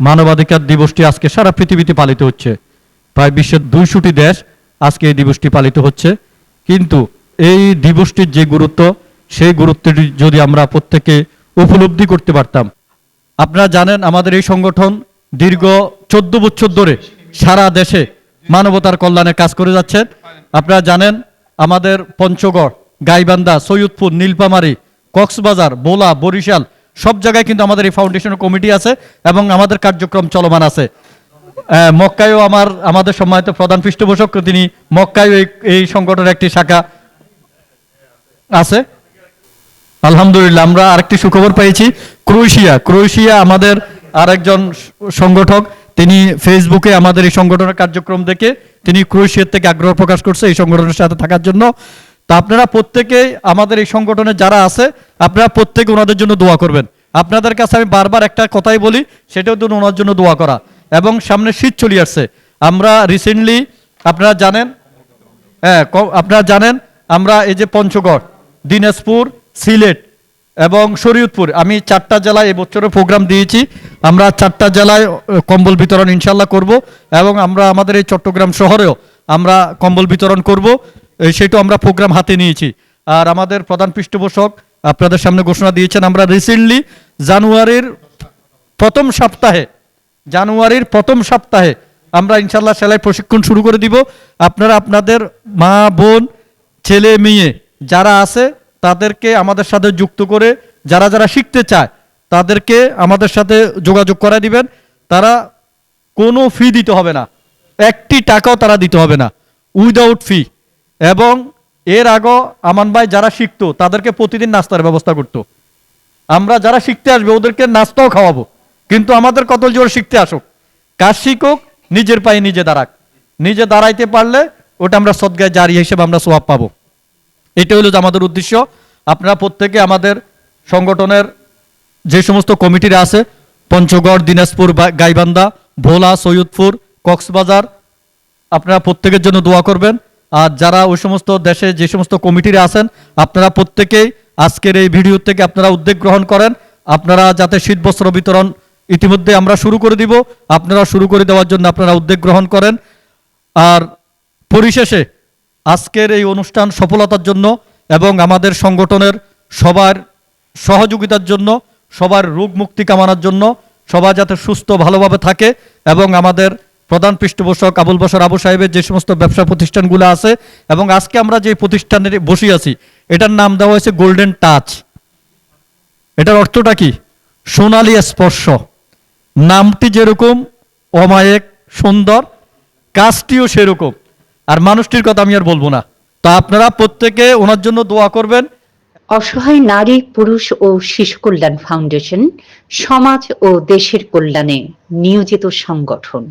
মানবাধিকার দিবসটি আজকে সারা পৃথিবীতে পালিত হচ্ছে। প্রায় বিশ্বের দুইশোটি দেশ আজকে এই দিবসটি পালিত হচ্ছে। কিন্তু এই দিবসটির যে গুরুত্ব, সেই গুরুত্বটি যদি আমরা প্রত্যেকে উপলব্ধি করতে পারতাম। আপনারা জানেন আমাদের এই সংগঠন দীর্ঘ চোদ্দ বছর ধরে সারা দেশে মানবতার কল্যাণে কাজ করে যাচ্ছেন আপনারা জানেন আমাদের পঞ্চগড়, গাইবান্ধা, সৈয়দপুর নীলপামারী কক্সবাজার বোলা বরিশাল সব জায়গায় কিন্তু আমাদের এই ফাউন্ডেশনের কমিটি আছে এবং আমাদের কার্যক্রম চলমান আছে। মক্কায়ও আমার, আমাদের সম্মানিত প্রধান পৃষ্ঠপোষক, তিনি মক্কায় এই এই সংগঠনের একটি শাখা আছে। আলহামদুলিল্লাহ, আমরা আরেকটি সুখবর পেয়েছি। ক্রোয়েশিয়া ক্রোয়েশিয়া আমাদের আরেকজন সংগঠক, তিনি ফেসবুকে আমাদের এই সংগঠনের কার্যক্রম দেখে তিনি ক্রোয়েশিয়ার থেকে আগ্রহ প্রকাশ করছে এই সংগঠনের সাথে থাকার জন্য। তা আপনারা প্রত্যেকেই আমাদের এই সংগঠনে যারা আছে, আপনারা প্রত্যেকে ওনাদের জন্য দোয়া করবেন। আপনাদের কাছে আমি বারবার একটা কথাই বলি, সেটাও তো ওনার জন্য দোয়া করা। এবং সামনে শীত চলে আসছে। আমরা রিসেন্টলি আপনারা জানেন হ্যাঁ আপনারা জানেন, আমরা এই যে পঞ্চগড়, দিনাজপুর, সিলেট এবং শরীয়তপুর, আমি চারটা জেলায় এবছরে প্রোগ্রাম দিয়েছি। আমরা চারটা জেলায় কম্বল বিতরণ ইনশাল্লাহ করব। এবং আমরা আমাদের এই চট্টগ্রাম শহরেও আমরা কম্বল বিতরণ করব। সেটাও আমরা প্রোগ্রাম হাতে নিয়েছি। আর আমাদের প্রধান পৃষ্ঠপোষক আপনাদের সামনে ঘোষণা দিয়েছেন, আমরা রিসেন্টলি জানুয়ারির প্রথম সপ্তাহে, জানুয়ারির প্রথম সপ্তাহে আমরা ইনশাল্লাহ সেলাই প্রশিক্ষণ শুরু করে দিব। আপনারা আপনাদের মা, বোন, ছেলে, মেয়ে যারা আছে, তাদেরকে আমাদের সাথে যুক্ত করে, যারা যারা শিখতে চায়, তাদেরকে আমাদের সাথে যোগাযোগ করে দিবেন। তারা কোনো ফি দিতে হবে না। একটি টাকাও তারা দিতে হবে না। উইদাউট ফি এবং এর আগেও আমান ভাই যারা শিখতো, তাদেরকে প্রতিদিন নাস্তার ব্যবস্থা করতো। আমরা যারা শিখতে আসবে, ওদেরকে নাস্তাও খাওয়াবো। কিন্তু আমাদের কত জোর শিখতে আসুক। কাজ শিখুক, নিজের পায়ে নিজে দাঁড়াক। নিজে দাঁড়াইতে পারলে ওটা আমরা সদ্গায় জারি হিসেবে আমরা সোয়াব পাবো। এটা হলো যে আমাদের উদ্দেশ্য। আপনারা প্রত্যেকে আমাদের সংগঠনের যে সমস্ত কমিটিরা আছে, পঞ্চগড়, দিনাজপুর গাইবান্ধা, ভোলা, সৈয়দপুর, কক্সবাজার, আপনারা প্রত্যেকের জন্য দোয়া করবেন। আর যারা ওই সমস্ত দেশে যে সমস্ত কমিটিরা আছেন, আপনারা প্রত্যেকেই আজকের এই ভিডিও থেকে আপনারা উদ্যোগ গ্রহণ করেন। আপনারা যাতে শীত বস্ত্র বিতরণ ইতিমধ্যে আমরা শুরু করে দিব। আপনারা শুরু করে দেওয়ার জন্য আপনারা উদ্যোগ গ্রহণ করেন। আর পরিশেষে আজকের এই অনুষ্ঠান সফলতার জন্য এবং আমাদের সংগঠনের সবার সহযোগিতার জন্য, সবার রোগ মুক্তি কামানোর জন্য সবাই যাতে সুস্থ, ভালোভাবে থাকে এবং আমাদের প্রধান পৃষ্ঠপোষক আবুল বসর আবু সাহেবের যে সমস্ত ব্যবসা প্রতিষ্ঠানগুলো আছে এবং আজকে আমরা যে প্রতিষ্ঠানের বসে আছি, এটার নাম দেওয়া হয়েছে গোল্ডেন টাচ এটার অর্থটা কি? সোনালী স্পর্শ। নামটি যেরকম, অমায়িক, সুন্দর, কাজটিও সেরকম। আর মানুষটির কথা আমি আর বলব না। তা আপনারা প্রত্যেকে ওনার জন্য দোয়া করবেন। অসহায় নারী, পুরুষ ও শিশু কল্যাণ ফাউন্ডেশন, সমাজ ও দেশের কল্যাণে নিয়োজিত সংগঠন।